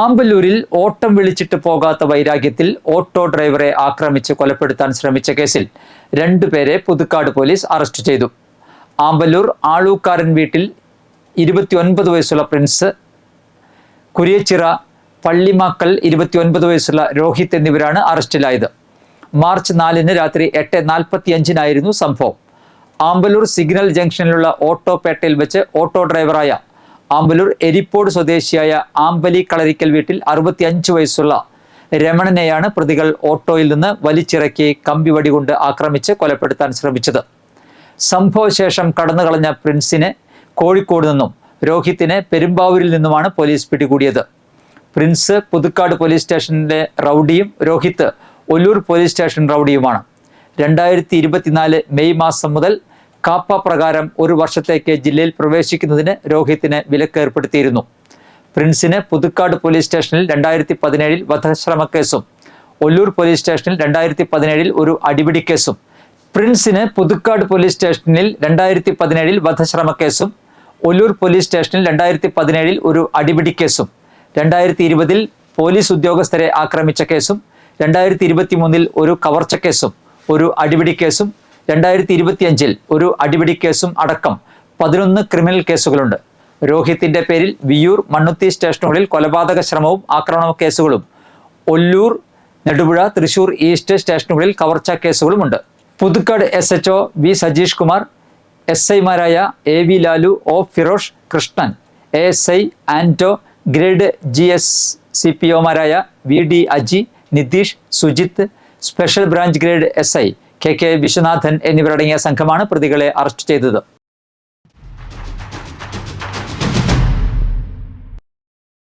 ആമ്പല്ലൂരിൽ ഓട്ടം വിളിച്ചിട്ട് പോകാത്ത വൈരാഗ്യത്തിൽ ഓട്ടോ ഡ്രൈവറെ ആക്രമിച്ച് കൊലപ്പെടുത്താൻ ശ്രമിച്ച കേസിൽ രണ്ടുപേരെ പുതുക്കാട് പോലീസ് അറസ്റ്റ് ചെയ്തു. ആമ്പല്ലൂർ ആളൂക്കാരൻ വീട്ടിൽ ഇരുപത്തിയൊൻപത് വയസ്സുള്ള പ്രിൻസ് കുരിയച്ചിറ പള്ളിമാക്കൽ ഇരുപത്തിയൊൻപത് വയസ്സുള്ള രോഹിത് എന്നിവരാണ് അറസ്റ്റിലായത്. മാർച്ച് നാലിന് രാത്രി എട്ട് നാൽപ്പത്തിയഞ്ചിനായിരുന്നു സംഭവം. ആമ്പലൂർ സിഗ്നൽ ജംഗ്ഷനിലുള്ള ഓട്ടോ പേട്ടയിൽ വെച്ച് ഓട്ടോ ഡ്രൈവറായ ആമ്പലൂർ എരിപ്പോട് സ്വദേശിയായ ആമ്പലി കളരിക്കൽ വീട്ടിൽ അറുപത്തിയഞ്ച് വയസ്സുള്ള രമണനെയാണ് പ്രതികൾ ഓട്ടോയിൽ നിന്ന് വലിച്ചിറക്കി കമ്പിവടി കൊണ്ട് ആക്രമിച്ച് കൊലപ്പെടുത്താൻ ശ്രമിച്ചത്. സംഭവശേഷം കടന്നു കളഞ്ഞ പ്രിൻസിനെ കോഴിക്കോട് നിന്നും രോഹിത്തിനെ പെരുമ്പാവൂരിൽ നിന്നുമാണ് പോലീസ് പിടികൂടിയത്. പ്രിൻസ് പുതുക്കാട് പോലീസ് സ്റ്റേഷനിലെ റൗഡിയും രോഹിത്ത് ഒല്ലൂർ പോലീസ് സ്റ്റേഷൻ റൗഡിയുമാണ്. രണ്ടായിരത്തി മെയ് മാസം മുതൽ കാപ്പ പ്രകാരം ഒരു വർഷത്തേക്ക് ജില്ലയിൽ പ്രവേശിക്കുന്നതിന് രോഹിത്തിന് വിലക്ക് ഏർപ്പെടുത്തിയിരുന്നു പ്രിൻസിന് പുതുക്കാട് പോലീസ് സ്റ്റേഷനിൽ രണ്ടായിരത്തി പതിനേഴിൽ വധശ്രമക്കേസും ഒല്ലൂർ പോലീസ് സ്റ്റേഷനിൽ രണ്ടായിരത്തി പതിനേഴിൽ ഒരു അടിപിടി കേസും പ്രിൻസിന് പുതുക്കാട് പോലീസ് സ്റ്റേഷനിൽ രണ്ടായിരത്തി പതിനേഴിൽ വധശ്രമക്കേസും ഒല്ലൂർ പോലീസ് സ്റ്റേഷനിൽ രണ്ടായിരത്തി പതിനേഴിൽ ഒരു അടിപിടി കേസും രണ്ടായിരത്തി ഇരുപതിൽ പോലീസ് ഉദ്യോഗസ്ഥരെ ആക്രമിച്ച കേസും രണ്ടായിരത്തി ഇരുപത്തി മൂന്നിൽ ഒരു കവർച്ച കേസും ഒരു അടിപിടി കേസും രണ്ടായിരത്തി ഇരുപത്തിയഞ്ചിൽ ഒരു അടിപിടി കേസും അടക്കം പതിനൊന്ന് ക്രിമിനൽ കേസുകളുണ്ട്. രോഹിത്തിന്റെ പേരിൽ വിയൂർ മണ്ണുത്തി സ്റ്റേഷനുകളിൽ കൊലപാതക ശ്രമവും ആക്രമണ കേസുകളും. ഒല്ലൂർ നെടുപുഴ തൃശൂർ ഈസ്റ്റ് സ്റ്റേഷനുകളിൽ കവർച്ച കേസുകളുമുണ്ട്. Puthukkad S H O V Sajeesh Kumar S ഐമാരായ A V Lalu O Firosh Krishnan A S I Anto grade G S C P ഒമാരായ V D Aji Nitheesh Sujith special branch grade S I K K Viswanathan എന്നിവരടങ്ങിയ സംഘമാണ് പ്രതികളെ arrest ചെയ്തത്